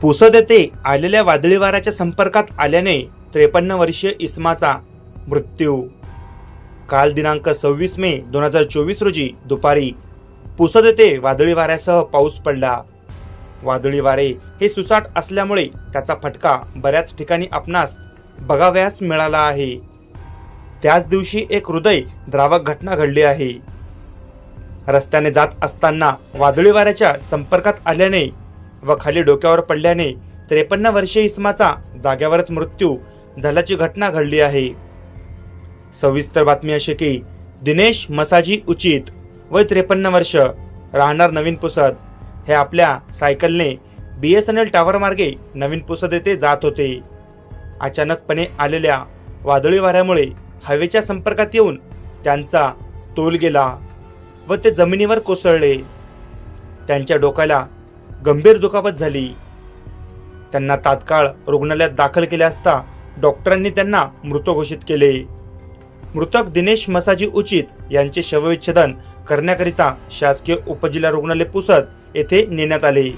पुसद येथे आलेल्या वादळी वाऱ्याच्या संपर्कात आल्याने त्रेपन्न वर्षीय इस्माचा मृत्यू. काल दिनांक सव्वीस मे दोन हजार चोवीस रोजी दुपारी पुसद येथे वादळी वाऱ्यासह पाऊस पडला. वादळी वारे हे सुसाट असल्यामुळे त्याचा फटका बऱ्याच ठिकाणी आपणास बघावयास मिळाला आहे. त्याच दिवशी एक हृदय द्रावक घटना घडली आहे. रस्त्याने जात असताना वादळी वाऱ्याच्या संपर्कात आल्याने व खाली डोक्यावर पडल्याने त्रेपन्न वर्षीय इसमाचा जाग्यावरच मृत्यू झाल्याची घटना घडली आहे. सविस्तर बातमी अशी की दिनेश मसाजी उचित वय त्रेपन्न वर्ष राहणार नवीन पुसद. हे आपल्या सायकलने B S N L tower मार्गे नवीन पुसद येथे जात होते. अचानकपणे आलेल्या वादळी वाऱ्यामुळे हवेच्या संपर्कात येऊन त्यांचा तोल गेला व ते जमिनीवर कोसळले. त्यांच्या डोक्याला गंभीर दुखापत झाली. त्यांना तात्काळ रुग्णालयात दाखल केले असता डॉक्टरांनी त्यांना मृत घोषित केले. मृतक दिनेश मसाजी उचित यांचे शवविच्छेदन करण्याकरिता शासकीय उपजिल्हा रुग्णालय पुसद येथे नेण्यात आले.